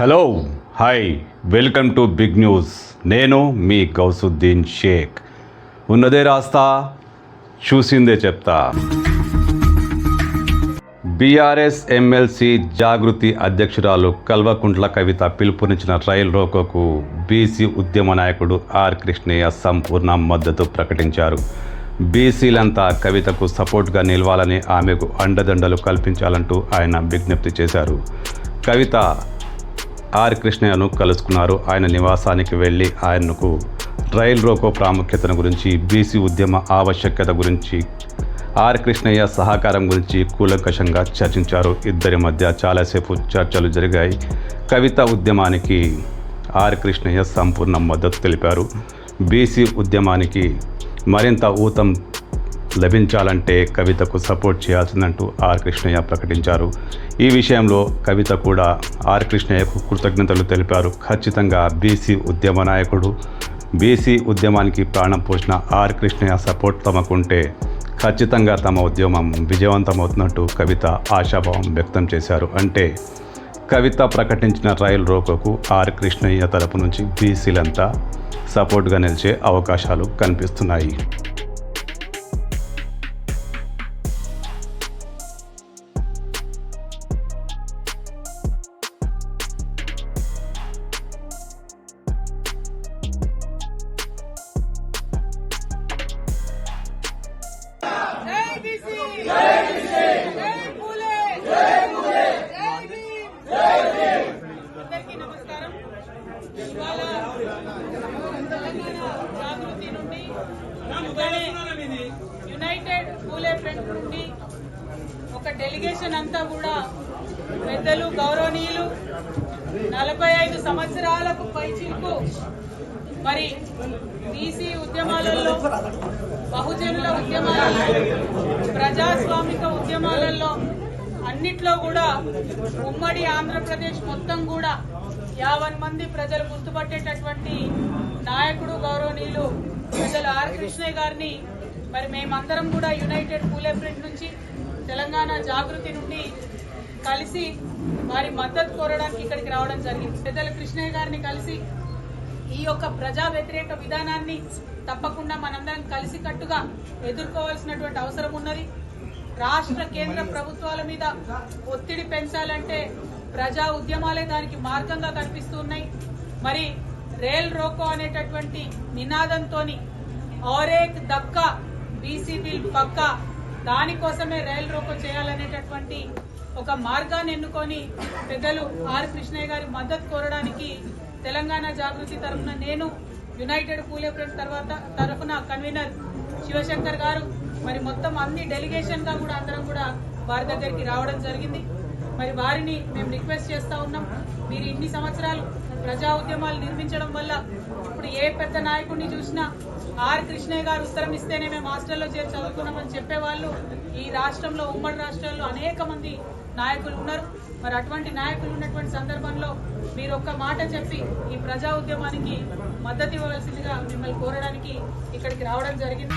Hello hi welcome to big news. నేను మీ గౌసుద్దీన్ షేక్. ఉన్నదే రాస్తా చూసిందే చెప్తా. బీఆర్ఎస్ ఎమ్మెల్సీ జాగృతి అధ్యక్షురాలు కల్వకుంట్ల కవిత పిలుపునిచ్చిన రైల్ రోకోకు బీసీ ఉద్యమ నాయకుడు ఆర్ కృష్ణయ్య సంపూర్ణ మద్దతు ప్రకటించారు. బీసీలంతా కవితకు సపోర్ట్గా నిలవాలని ఆమెకు అండదండలు కల్పించాలంటూ ఆయన విజ్ఞప్తి చేశారు. కవిత ఆర్ కృష్ణయ్యను కలుసుకున్నారు. ఆయన నివాసానికి వెళ్ళి ఆయనకు రైల్ రోకో ప్రాముఖ్యతను గురించి బీసీ ఉద్యమ ఆవశ్యకత గురించి ఆర్ కృష్ణయ్య సహకారం గురించి కూలంకషంగా చర్చించారు. ఇద్దరి మధ్య చాలాసేపు చర్చలు జరిగాయి. కవిత ఉద్యమానికి ఆర్ కృష్ణయ్య సంపూర్ణ మద్దతు తెలిపారు. బీసీ ఉద్యమానికి మరింత ఊతం లభించాలంటే కవితకు సపోర్ట్ చేయాల్సిందంటూ ఆర్ కృష్ణయ్య ప్రకటించారు. ఈ విషయంలో కవిత కూడా ఆర్ కృష్ణయ్యకు కృతజ్ఞతలు తెలిపారు. ఖచ్చితంగా బీసీ ఉద్యమ నాయకుడు బీసీ ఉద్యమానికి ప్రాణం పోసిన ఆర్ కృష్ణయ్య సపోర్ట్ తమకుంటే ఖచ్చితంగా తమ ఉద్యమం విజయవంతమవుతున్నట్టు కవిత ఆశాభావం వ్యక్తం చేశారు. అంటే కవిత ప్రకటించిన రైల్ రోకోకు ఆర్ కృష్ణయ్య తరపు నుంచి బీసీలంతా సపోర్ట్గా నిలిచే అవకాశాలు కనిపిస్తున్నాయి. అందరికీ నమస్కారం. జాగృతి నుండి యునైటెడ్ పూలే ఫ్రంట్ నుండి ఒక డెలిగేషన్ అంతా కూడా పెద్దలు గౌరవనీయులు నలభై ఐదు సంవత్సరాలకు పైచిలకు మరి బీసీ ఉద్యమాలలో బహుజనుల ఉద్యమాలలో ప్రజాస్వామిక ఉద్యమాలలో అన్నిట్లో కూడా ఉమ్మడి ఆంధ్రప్రదేశ్ మొత్తం కూడా యావన్ మంది ప్రజలు గుర్తుపట్టేటటువంటి నాయకుడు గౌరవనీయులు ప్రజలు ఆర్ కృష్ణయ్య గారిని మరి మేమందరం కూడా యునైటెడ్ పూలే ప్రింట్ నుంచి తెలంగాణ జాగృతి నుండి కలిసి వారి మద్దతు కోరడానికి ఇక్కడికి రావడం జరిగింది. పెద్దల కృష్ణయ్య గారిని కలిసి ఈ యొక్క ప్రజా వ్యతిరేక విధానాన్ని తప్పకుండా మనందరం కలిసికట్టుగా ఎదుర్కోవాల్సినటువంటి అవసరం ఉన్నది. రాష్ట్ర కేంద్ర ప్రభుత్వాల మీద ఒత్తిడి పెంచాలంటే ప్రజా ఉద్యమాలే దానికి మార్గంగా కనిపిస్తూ ఉన్నాయి. మరి రేల్ రోకో అనేటటువంటి నినాదంతోని ఔరేక్ దక్కా బీసీ బిల్ పక్కా దానికోసమే రైల్ రోకో చేయాలనేటటువంటి ఒక మార్గాన్ని ఎన్నుకొని పెద్దలు ఆర్ కృష్ణయ్య గారి మద్దతు కోరడానికి తెలంగాణ జాగృతి తరఫున నేను యునైటెడ్ పూలే ఫ్రంట్ తర్వాత తరఫున కన్వీనర్ శివశంకర్ గారు మరి మొత్తం అన్ని డెలిగేషన్గా కూడా అందరం కూడా వారి దగ్గరికి రావడం జరిగింది. మరి వారిని మేము రిక్వెస్ట్ చేస్తూ ఉన్నాం. మీరు ఇన్ని సంవత్సరాలు ప్రజా ఉద్యమాలు నిర్మించడం వల్ల ఇప్పుడు ఏ పెద్ద నాయకుడిని చూసినా ఆర్ కృష్ణయ్య గారు ఉత్తరం ఇస్తేనే మేము హాస్టల్లో చేరి చదువుకున్నామని చెప్పేవాళ్ళు. ఈ రాష్ట్రంలో ఉమ్మడి రాష్ట్రాల్లో అనేక మంది నాయకులు ఉన్నారు. మరి అటువంటి నాయకులు ఉన్నటువంటి సందర్భంలో మీరు ఒక్క మాట చెప్పి ఈ ప్రజా ఉద్యమానికి మద్దతు ఇవ్వవలసిందిగా మిమ్మల్ని కోరడానికి ఇక్కడికి రావడం జరిగింది.